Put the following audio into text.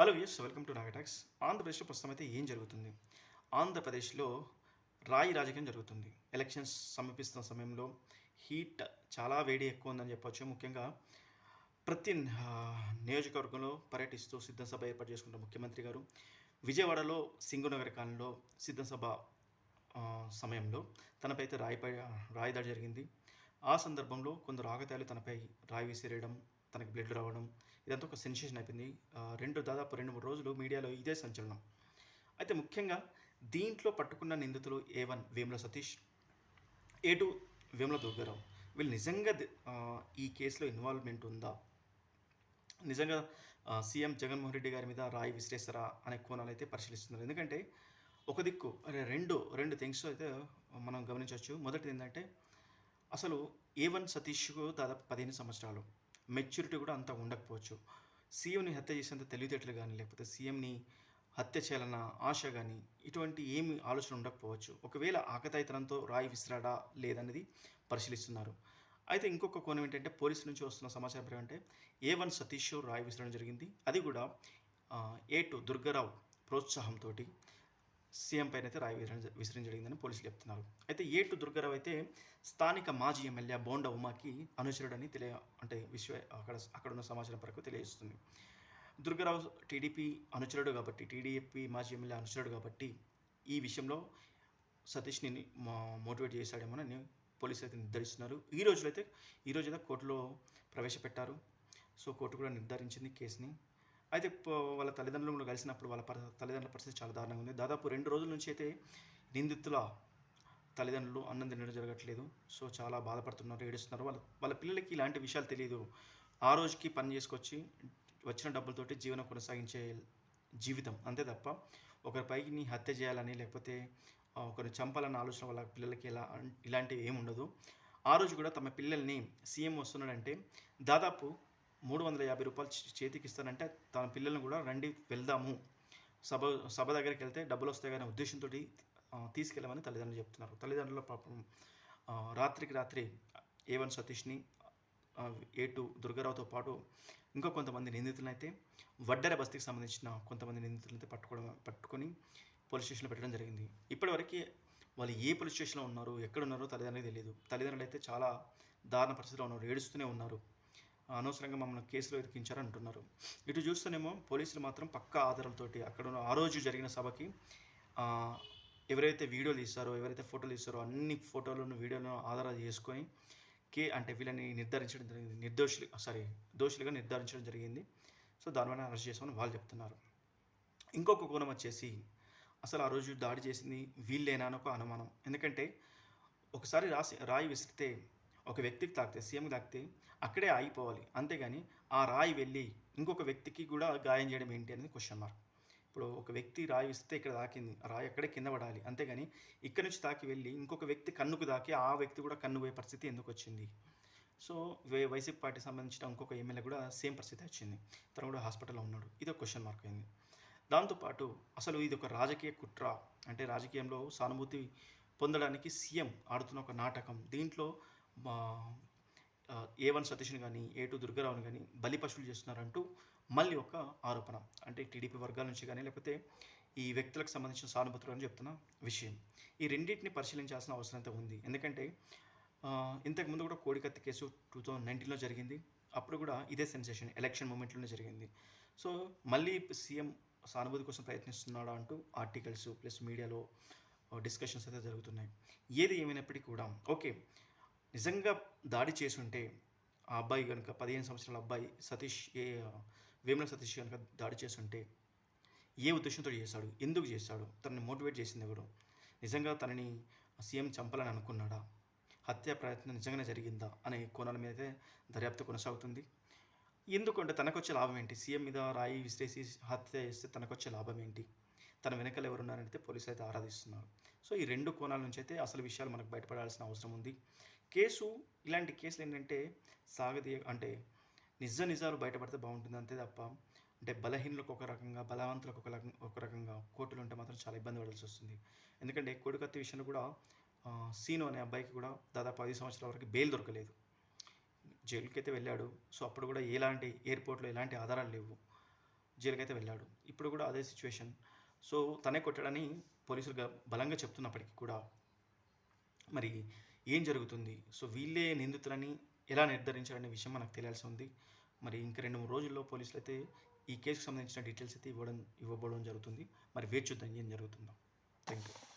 Hello yes welcome to Naga Talks ఆంధ్రప్రదేశ్లో ప్రస్తుతం అయితే ఏం జరుగుతుంది? ఆంధ్రప్రదేశ్లో రాయి రాజకీయం జరుగుతుంది. ఎలక్షన్స్ సమీపిస్తున్న సమయంలో హీట్ చాలా వేడి ఎక్కువ ఉందని చెప్పొచ్చు. ముఖ్యంగా ప్రతి నియోజకవర్గంలో పర్యటిస్తూ సిద్ధం సభ ఏర్పాటు చేసుకుంటున్న ముఖ్యమంత్రి గారు విజయవాడలో సింగునగర్ కాలంలో సిద్ధం సభ సమయంలో తనపై అయితే రాయిపై రాయి దాడి జరిగింది. ఆ సందర్భంలో కొందరు ఆగతాయాలు తనపై రాయి విసిరేయడం తనకి బ్లడ్ రావడం ఇదంతా ఒక సెన్సేషన్ అయిపోయింది. రెండు దాదాపు రెండు మూడు రోజులు మీడియాలో ఇదే సంచలనం. అయితే ముఖ్యంగా దీంట్లో పట్టుకున్న నిందితులు A one Vemula Satish A two Vemula Durgarao. వీళ్ళు నిజంగా ఈ కేసులో ఇన్వాల్వ్మెంట్ ఉందా? నిజంగా సీఎం జగన్మోహన్ రెడ్డి గారి మీద రాయి విశ్లేషరా అనే కోణాలు అయితే పరిశీలిస్తున్నారు. ఎందుకంటే ఒక దిక్కు అరే రెండు రెండు థింగ్స్ అయితే మనం గమనించవచ్చు. మొదటిది ఏంటంటే అసలు ఏ వన్ సతీష్కు దాదాపు పదిహేను సంవత్సరాలు. మెచ్యూరిటీ కూడా అంత ఉండకపోవచ్చు. సీఎంని హత్య చేసేంత తెలివితేటలు కానీ లేకపోతే సీఎంని హత్య చేయాలన్న ఆశ కానీ ఇటువంటి ఏమి ఆలోచన ఉండకపోవచ్చు. ఒకవేళ ఆకతాయితనంతో రాయి విసిరాడా లేదనేది పరిశీలిస్తున్నారు. అయితే ఇంకొక కోణం ఏంటంటే పోలీసు నుంచి వస్తున్న సమాచారం ఏమంటే అంటే ఏ వన్ సతీష్ రాయి విసరడం జరిగింది. అది కూడా ఏ టూ దుర్గారావు ప్రోత్సాహంతో సీఎం పైన అయితే రాయి విసిరించడం జరిగిందని పోలీసులు చెప్తున్నారు. అయితే ఏ టూ దుర్గారావు అయితే స్థానిక మాజీ ఎమ్మెల్యే బోండ ఉమాకి అనుచరుడని తెలియ అంటే విశ్వ అక్కడ అక్కడ ఉన్న సమాచారం వరకు తెలియజేస్తుంది. దుర్గారావు టీడీపీ అనుచరుడు కాబట్టి టీడీపీ మాజీ ఎమ్మెల్యే అనుచరుడు కాబట్టి ఈ విషయంలో సతీష్ని మో- మోటివేట్ చేశాడేమోనని పోలీసులు అయితే నిర్ధారిస్తున్నారు. ఈ రోజులైతే ఈ రోజు అయితే కోర్టులో ప్రవేశపెట్టారు. సో కోర్టు కూడా నిర్ధారించింది కేసుని. అయితే వాళ్ళ తల్లిదండ్రులను కలిసినప్పుడు వాళ్ళ పరి తల్లిదండ్రుల పరిస్థితి చాలా దారుణంగా ఉంది. దాదాపు రెండు రోజుల నుంచి అయితే నిందితుల తల్లిదండ్రులు అన్నం తినడం జరగట్లేదు. సో చాలా బాధపడుతున్నారు ఏడుస్తున్నారు. వాళ్ళ వాళ్ళ పిల్లలకి ఇలాంటి విషయాలు తెలియదు ఆ రోజుకి పని చేసుకొచ్చి వచ్చిన డబ్బులతోటి జీవనం కొనసాగించే జీవితం అంతే తప్ప ఒకరి పైకి హత్య చేయాలని లేకపోతే ఒకరిని చంపాలన్న ఆలోచన వాళ్ళ పిల్లలకి ఎలా ఇలాంటివి ఏముండదు ఆ రోజు కూడా తమ పిల్లల్ని సీఎం వస్తున్నాడంటే దాదాపు మూడు వందల యాభై రూపాయలు చేతికి ఇస్తానంటే తన పిల్లల్ని కూడా రండి వెళ్దాము. సభ సభ దగ్గరికి వెళ్తే డబ్బులు వస్తాయి అనే ఉద్దేశంతో తీసుకెళ్ళమని తల్లిదండ్రులు చెప్తున్నారు. తల్లిదండ్రుల పాపం రాత్రికి రాత్రి ఏ వన్ సతీష్ని ఏ టూ దుర్గారావుతో పాటు ఇంకా కొంతమంది నిందితులనైతే అయితే వడ్డెర బస్తీకి సంబంధించిన కొంతమంది నిందితులనైతే పట్టుకోవడం పట్టుకొని పోలీస్ స్టేషన్లో పెట్టడం జరిగింది. ఇప్పటివరకు వాళ్ళు ఏ పోలీస్ స్టేషన్లో ఉన్నారు ఎక్కడ ఉన్నారో తల్లిదండ్రులకు తెలియదు తల్లిదండ్రులు అయితే చాలా దారుణ పరిస్థితిలో ఉన్నారు ఏడుస్తూనే ఉన్నారు. అనవసరంగా మమ్మల్ని కేసులో ఇరికించారు అంటున్నారు ఇటు చూస్తేనేమో పోలీసులు మాత్రం పక్కా ఆధారాలతోటి అక్కడ ఉన్న ఆ రోజు జరిగిన సభకి ఎవరైతే వీడియోలు ఇస్తారో ఎవరైతే ఫోటోలు ఇస్తారో అన్ని ఫోటోలను వీడియోలను ఆధారాలు చేసుకొని కే అంటే వీళ్ళని నిర్ధారించడం జరిగింది. నిర్దోషులు సారీ దోషులుగా నిర్ధారించడం జరిగింది. సో దానివల్ల అరెస్ట్ చేసామని వాళ్ళు చెప్తున్నారు. ఇంకొక కోణం వచ్చేసి అసలు ఆ రోజు దాడి చేసింది వీళ్ళేనా అని ఒక అనుమానం. ఎందుకంటే ఒకసారి రాసి రాయి విసిరితే ఒక వ్యక్తికి తాకితే సీఎం తాకితే అక్కడే ఆగిపోవాలి. అంతేగాని ఆ రాయి వెళ్ళి ఇంకొక వ్యక్తికి కూడా గాయం చేయడం ఏంటి అనేది క్వశ్చన్ మార్క్ ఇప్పుడు ఒక వ్యక్తి రాయి ఇస్తే ఇక్కడ తాకింది. రాయి అక్కడే కింద పడాలి. అంతేగాని ఇక్కడ నుంచి తాకి వెళ్ళి ఇంకొక వ్యక్తి కన్నుకు తాకి ఆ వ్యక్తి కూడా కన్ను పోయే పరిస్థితి ఎందుకు వచ్చింది? సో వే వైసీపీ పార్టీ సంబంధించిన ఇంకొక ఎమ్మెల్యే కూడా సేమ్ పరిస్థితి వచ్చింది. తను కూడా హాస్పిటల్లో ఉన్నాడు. ఇది ఒక క్వశ్చన్ మార్క్ అయింది దాంతోపాటు అసలు ఇది ఒక రాజకీయ కుట్ర అంటే రాజకీయంలో సానుభూతి పొందడానికి సీఎం ఆడుతున్న ఒక నాటకం. దీంట్లో ఏ వన్ సతీష్ని కానీ ఏ టూ దుర్గారావుని కానీ బలి పశువులు చేస్తున్నారంటూ మళ్ళీ ఒక ఆరోపణ. అంటే టీడీపీ వర్గాల నుంచి కానీ లేకపోతే ఈ వ్యక్తులకు సంబంధించిన సానుభూతులు అని చెప్తున్న విషయం. ఈ రెండింటిని పరిశీలించాల్సిన అవసరం అయితే ఉంది. ఎందుకంటే ఇంతకుముందు కూడా కోడికత్తి కేసు టూ థౌజండ్ నైన్టీన్లో జరిగింది. అప్పుడు కూడా ఇదే సెన్సేషన్ ఎలక్షన్ మూమెంట్లోనే జరిగింది. సో మళ్ళీ సీఎం సానుభూతి కోసం ప్రయత్నిస్తున్నాడా అంటూ ఆర్టికల్స్ ప్లస్ మీడియాలో డిస్కషన్స్ అయితే జరుగుతున్నాయి. ఏది ఏమైనప్పటికీ కూడా ఓకే నిజంగా దాడి చేసుంటే ఆ అబ్బాయి కనుక పదిహేను సంవత్సరాల అబ్బాయి సతీష్ ఏ వేముల సతీష్ కనుక దాడి చేసుంటే ఏ ఉద్దేశంతో చేశాడు? ఎందుకు చేశాడు? తనని మోటివేట్ చేసింది ఎవడు నిజంగా తనని సీఎం చంపాలని అనుకున్నాడా? హత్య ప్రయత్నం నిజంగానే జరిగిందా? అనే కోణాల మీద అయితే దర్యాప్తు కొనసాగుతుంది. ఎందుకంటే తనకొచ్చే లాభం ఏంటి? సీఎం మీద రాయి విసిరేసి హత్య చేస్తే తనకొచ్చే లాభం ఏంటి? తన వెనకలు ఎవరున్నారంటే పోలీసులు అయితే ఆరాధిస్తున్నారు. సో ఈ రెండు కోణాల నుంచి అయితే అసలు విషయాలు మనకు బయటపడాల్సిన అవసరం ఉంది. కేసు ఇలాంటి కేసులు ఏంటంటే సాగదీయ అంటే నిజ నిజాలు బయటపడితే బాగుంటుంది అంతే తప్ప అంటే బలహీనులకు ఒక రకంగా బలవంతులకు ఒక ఒక రకంగా కోర్టులు ఉంటే మాత్రం చాలా ఇబ్బంది పడాల్సి వస్తుంది. ఎందుకంటే కొడుకత్తి విషయంలో కూడా సీను అనే అబ్బాయికి కూడా దాదాపు ఐదు సంవత్సరాల వరకు బెయిల్ దొరకలేదు. జైలుకి అయితే వెళ్ళాడు. సో అప్పుడు కూడా ఎలాంటి ఎయిర్పోర్ట్లో ఎలాంటి ఆధారాలు లేవు. జైలుకైతే వెళ్ళాడు. ఇప్పుడు కూడా అదే సిచ్యువేషన్. సో తనే కొట్టాడని పోలీసులు గ- బలంగా చెప్తున్నప్పటికీ కూడా మరి ఏం జరుగుతుంది? సో వీళ్ళే నిందితులని ఎలా నిర్ధారించారనే విషయం మనకు తెలియాల్సి ఉంది. మరి ఇంక రెండు మూడు రోజుల్లో పోలీసులు అయితే ఈ కేసుకు సంబంధించిన డీటెయిల్స్ అయితే ఇవ్వడం ఇవ్వబోవడం జరుగుతుంది. మరి వేచి చూద్దాం ఏం జరుగుతుందో. Thank you